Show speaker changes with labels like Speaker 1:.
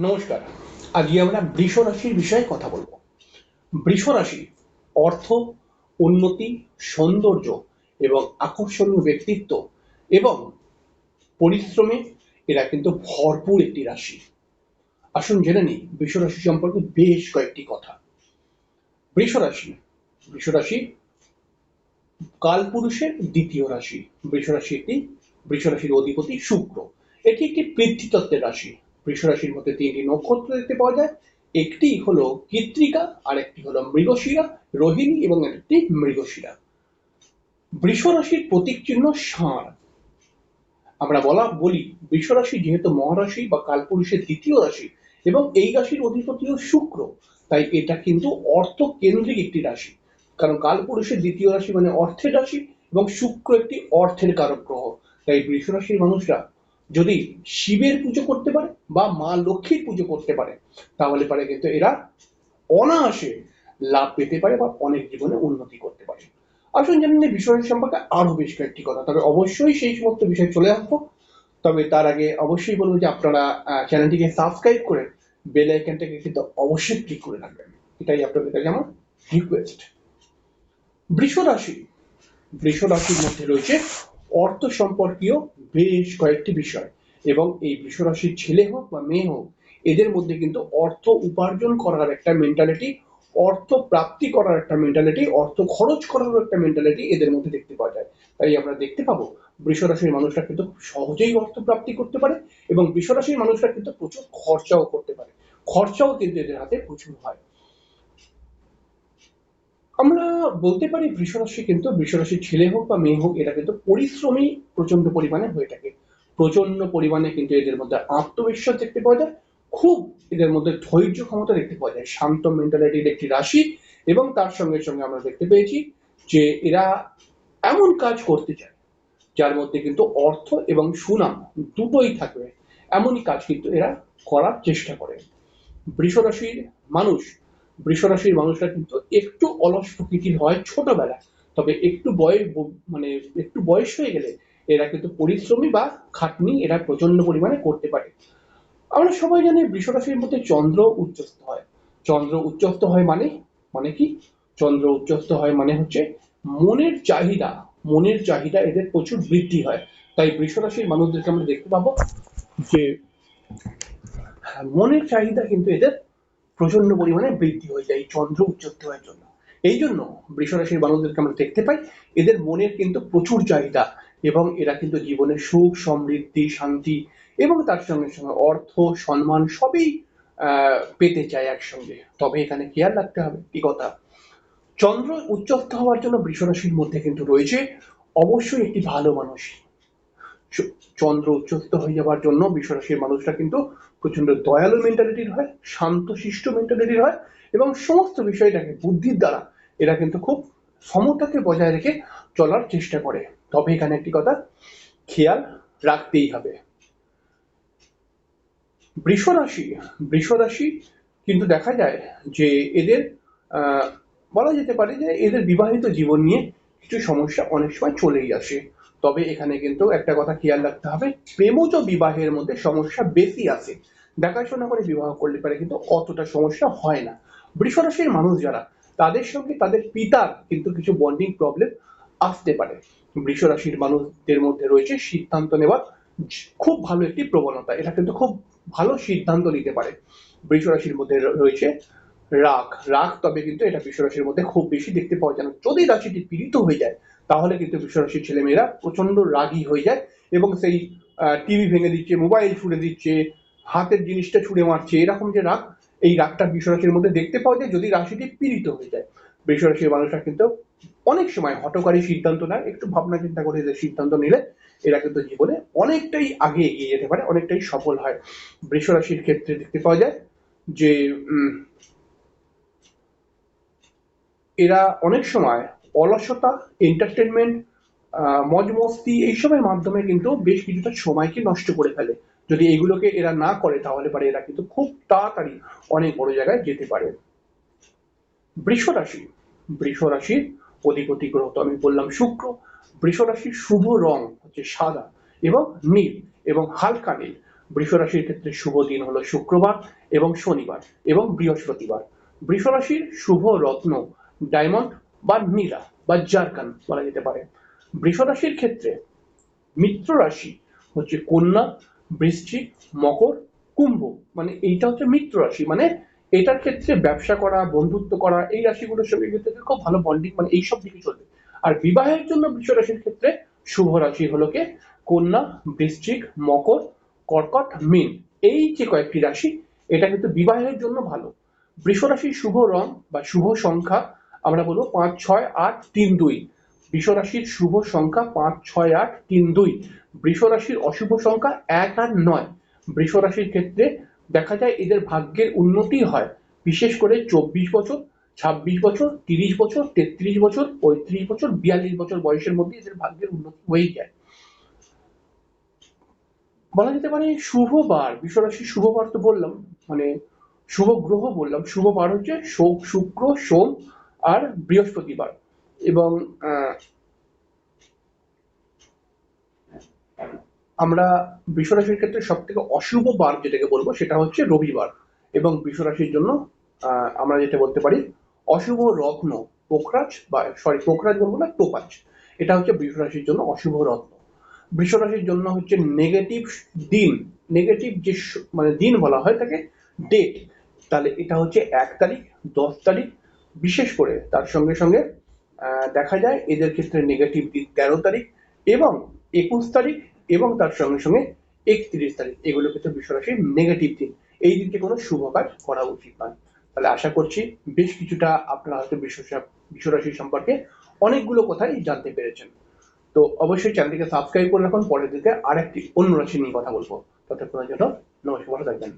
Speaker 1: নমস্কার। আজকে আমরা বৃষ রাশির বিষয়ে কথা বলব। বৃষ রাশি অর্থ, উন্নতি, সৌন্দর্য এবং আকর্ষণীয় ব্যক্তিত্ব এবং পরিশ্রমে এরা কিন্তু ভরপুর একটি রাশি। আসুন জেনে নিই বৃষ রাশি সম্পর্কে বেশ কয়েকটি কথা। বৃষ রাশি বৃষ রাশি কালপুরুষের দ্বিতীয় রাশি। বৃষ রাশি একটি বৃষ রাশির অধিপতি শুক্র। এটি একটি পৃথ্বীতত্ত্বের রাশি। বৃষ রাশির মধ্যে তিনটি নক্ষত্র দেখতে পাওয়া যায়। একটি হলো কৃত্রিকা আর একটি হলো মৃগশিরা, রোহিণী এবং একটি মৃগশিরা। বৃষ রাশির প্রতীক চিহ্ন ষাঁড়। আমরা বলা, বলি বৃষ রাশি যেহেতু মহারাশি বা কালপুরুষের দ্বিতীয় রাশি এবং এই রাশির অধিপতিও শুক্র, তাই এটা কিন্তু অর্থ কেন্দ্রিক একটি রাশি। কারণ কালপুরুষের দ্বিতীয় রাশি মানে অর্থের রাশি এবং শুক্র একটি অর্থের কারক গ্রহ। তাই বৃষ রাশির মানুষরা যদি শিবের পুজো করতে পারে বা মা লক্ষ্মীর পুজো করতে পারে, তাহলে পারে কিন্তু এরা অনায়াসে লাভ পেতে পারে বা অনেক জীবনে উন্নতি করতে পারে। আসুন জানেন বিষয় সম্পর্কে আরও বেশ কয়েকটি কথা, তবে অবশ্যই সেই সমস্ত বিষয় চলে আসব। তবে তার আগে অবশ্যই বলব যে আপনারা চ্যানেলটিকে সাবস্ক্রাইব করে বেল আইকনটাকে কিন্তু অবশ্যই ক্লিক করে রাখবেন। এটাই আপনাদের কাছে আমার রিকোয়েস্ট বৃষ রাশি, বৃষ রাশির মধ্যে রয়েছে অর্থ সম্পর্কীয় বেশ কয়েকটি বিষয়। এবং এই বৃষ রাশির ছেলে হোক বা মেয়ে হোক, এদের মধ্যে কিন্তু অর্থ উপার্জন করার একটা মেন্টালিটি অর্থ প্রাপ্তি করার একটা মেন্টালিটি অর্থ খরচ করার একটা মেন্টালিটি এদের মধ্যে দেখতে পাওয়া যায়। তাই আমরা দেখতে পাবো বৃষ রাশির মানুষরা কিন্তু সহজেই অর্থ প্রাপ্তি করতে পারে এবং বৃষ রাশির মানুষরা কিন্তু প্রচুর খরচাও করতে পারে। খরচাও কিন্তু এদের হাতে প্রচুর হয়। আমরা বলতে পারি বৃষরাশি কিন্তু বৃষরাশির ছেলে হোক বা মেয়ে হোক, এরা কিন্তু পরিশ্রমী প্রচণ্ড পরিমাণে হয়ে থাকে। প্রচণ্ড পরিমাণে কিন্তু এদের মধ্যে আত্মবিশ্বাস দেখতে পাওয়া যায়, খুব এদের মধ্যে ধৈর্য ক্ষমতা দেখতে পাওয়া যায়। শান্ত মেন্টালিটির একটি রাশি এবং তার সঙ্গে সঙ্গে আমরা দেখতে পেয়েছি যে এরা এমন কাজ করতে চায়, যার মধ্যে কিন্তু অর্থ এবং সুনাম দুটোই থাকবে। এমনই কাজ কিন্তু এরা করার চেষ্টা করে। বৃষ রাশির মানুষ, বৃষ রাশির মানুষরা কিন্তু একটু অলস প্রকৃতির হয় ছোটবেলায়, তবে একটু বয়স মানে একটু বয়স হয়ে গেলে এরা কিন্তু পরিশ্রমী বা খাটনি এরা প্রচণ্ড পরিমাণে করতে পারে। আমরা সবাই জানি বৃষ রাশির মধ্যে চন্দ্র উচ্চস্থ হয়। চন্দ্র উচ্চস্থ হয় মানে মানে কি? চন্দ্র উচ্চস্থ হয় মানে হচ্ছে মনের চাহিদা মনের চাহিদা এদের প্রচুর বৃদ্ধি হয়। তাই বৃষ রাশির মানুষদেরকে আমরা দেখতে পাবো যে, মনের চাহিদা কিন্তু এদের প্রচণ্ড পরিমাণে বৃদ্ধি হয়ে যায় চন্দ্র উচ্চত্ব হওয়ার জন্য। এই জন্য বৃষরাশির মানুষদেরকে আমরা দেখতে পাই, এদের মনের কিন্তু প্রচুর চাহিদা। এবং এরা কিন্তু জীবনে সুখ, সমৃদ্ধি, শান্তি এবং তার সঙ্গে সঙ্গে অর্থ, সম্মান সবই পেতে চায় একসঙ্গে। তবে এখানে খেয়াল রাখতে হবে কি কথা চন্দ্র উচ্চস্থ হওয়ার জন্য বৃষরাশির মধ্যে কিন্তু রয়েছে অবশ্যই একটি ভালো মানুষ। চন্দ্র উচ্চস্থ হয়ে যাওয়ার জন্য বিশ্বরাশির মানুষরা কিন্তু প্রচণ্ড দয়ালু মেন্টালিটির হয় শান্ত শিষ্ট মেন্টালিটির হয় এবং সমস্ত বিষয়টাকে বুদ্ধির দ্বারা এরা কিন্তু খুব সমতাকে বজায় রেখে চলার চেষ্টা করে। তবে এখানে একটি কথা, খেয়াল রাখতেই হবে। বৃষ রাশি বৃষ রাশি কিন্তু দেখা যায় যে এদের বলা যেতে পারে যে এদের বিবাহিত জীবন নিয়ে কিছু সমস্যা অনেক সময় চলেই আসে। তবে এখানে কিন্তু একটা কথা খেয়াল রাখতে হবে, প্রেমজ বিবাহের মধ্যে সমস্যা বেশি আছে। দেখাশোনা করে বিবাহ করলে পারে কিন্তু অতটা সমস্যা হয় না। বৃষরাশির মানুষ যারা, তাদের সঙ্গে তাদের পিতার কিন্তু কিছু বন্ডিং প্রবলেম আসতে পারে। বৃষরাশির মানুষদের মধ্যে রয়েছে সিদ্ধান্ত নেওয়ার খুব ভালো একটি প্রবণতা। এটা কিন্তু খুব ভালো সিদ্ধান্ত নিতে পারে। বৃষরাশির মধ্যে রয়েছে রাগ। রাগ তবে কিন্তু এটা বৃষরাশির মধ্যে খুব বেশি দেখতে পাওয়া যায় না। যদি রাশিটি পীড়িত হয়ে যায়, তাহলে কিন্তু বিশ্বরাশির ছেলেমেয়েরা প্রচণ্ড রাগী হয়ে যায় এবং সেই টিভি ভেঙে দিচ্ছে, মোবাইল ছুড়ে দিচ্ছে, হাতের জিনিসটা ছুড়ে মারছে, এরকম যে রাগ, এই রাগটা বিশ্বরাশির মধ্যে দেখতে পাওয়া যায় যদি রাশিটি পীড়িত হয়ে যায়। বিশ্বরাশির মানুষরা কিন্তু অনেক সময় হটকারী সিদ্ধান্ত নেয়, একটু ভাবনা চিন্তা করে যে সিদ্ধান্ত নিলে এরা কিন্তু জীবনে অনেকটাই আগে এগিয়ে যেতে পারে, অনেকটাই সফল হয়। বৃষরাশির ক্ষেত্রে দেখতে পাওয়া যায় যে এরা অনেক সময় অলসতা এন্টারটেনমেন্ট মজ মস্তি এইসবের মাধ্যমে কিন্তু বেশ কিছুটা সময়কে নষ্ট করে ফেলে। যদি এগুলোকে এরা না করে তাহলে পারে এরা কিন্তু খুব তাড়াতাড়ি অনেক বড় জায়গায় যেতে পারে। বৃষ রাশি বৃষ রাশির অধিপতি গ্রহ, তো আমি বললাম শুক্র বৃষ রাশির শুভ রং হচ্ছে সাদা এবং নীল এবং হালকা নীল। বৃষ রাশির ক্ষেত্রে শুভ দিন হলো শুক্রবার এবং শনিবার এবং বৃহস্পতিবার। বৃষ রাশির শুভ রত্ন, ডায়মন্ড বা নীলা বা জারকান বলা যেতে পারে। বৃষ রাশির ক্ষেত্রে মিত্র রাশি হচ্ছে কন্যা বৃশ্চিক মকর, কুম্ভ মানে এইটা হচ্ছে মিত্র রাশি মানে এটার ক্ষেত্রে ব্যবসা করা, বন্ধুত্ব করা, এই রাশিগুলোর সঙ্গে ক্ষেত্রে খুব ভালো বন্ডিং মানে এইসব দিকে চলবে। আর বিবাহের জন্য বৃষ রাশির ক্ষেত্রে শুভ রাশি হলো কে? কন্যা, বৃশ্চিক, মকর, কর্কট, মীন। এই যে কয়েকটি রাশি, এটা কিন্তু বিবাহের জন্য ভালো। বৃষ রাশির শুভ রং বা শুভ সংখ্যা আমরা বলব পাঁচ, ছয়, আট, তিন, দুই। বৃষ রাশির শুভ সংখ্যা পাঁচ, ছয়, আট, তিন, দুই। বৃষ রাশির অশুভ সংখ্যা এক আর নয়। বৃষ রাশির ক্ষেত্রে দেখা যায় এদের ভাগ্যের উন্নতি হয়। বিশেষ করে চব্বিশ বছর, ছাব্বিশ বছর, তিরিশ বছর, তেত্রিশ বছর, পঁয়ত্রিশ বছর, বিয়াল্লিশ বছর বয়সের মধ্যে এদের ভাগ্যের উন্নতি হয়েই যায়। বলা যেতে পারে শুভ বার, বিশ্বরাশির শুভ বার তো বললাম মানে শুভ গ্রহ বললাম, শুভ বার হচ্ছে শোক, শুক্র, সোম আর বৃহস্পতিবার। এবং আমরা বৃষরাশির ক্ষেত্রে সব থেকে অশুভ বার যেটাকে বলব, সেটা হচ্ছে রবিবার। এবং বৃষরাশির জন্য আমরা যেটা বলতে পারি, অশুভ রত্ন, পোখরাজ বা সরি পোখরাজ বলব না, টোপাজ। এটা হচ্ছে বৃষরাশির জন্য অশুভ রত্ন। বৃষরাশির জন্য হচ্ছে নেগেটিভ দিন নেগেটিভ যে মানে দিন বলা হয় তাকে ডেট তাহলে এটা হচ্ছে এক তারিখ, দশ তারিখ, বিশেষ করে তার সঙ্গে সঙ্গে দেখা যায় এদের ক্ষেত্রে নেগেটিভ দিন তেরো তারিখ এবং একুশ তারিখ এবং তার সঙ্গে সঙ্গে একত্রিশ তারিখ, এগুলো ক্ষেত্রে বিশ্বরাশির নেগেটিভ দিন। এই দিনকে কোনো শুভ কাজ করা উচিত নয়। তাহলে আশা করছি বেশ কিছুটা আপনারা হয়তো বিশ্ব বিশ্বরাশি সম্পর্কে অনেকগুলো কথাই জানতে পেরেছেন। তো অবশ্যই চ্যানেলটিকে সাবস্ক্রাইব করে রাখুন। পরের দিকে আরেকটি অন্য রাশি নিয়ে কথা বলব। ততক্ষণের জন্য নমস্কার, ভালো থাকবেন।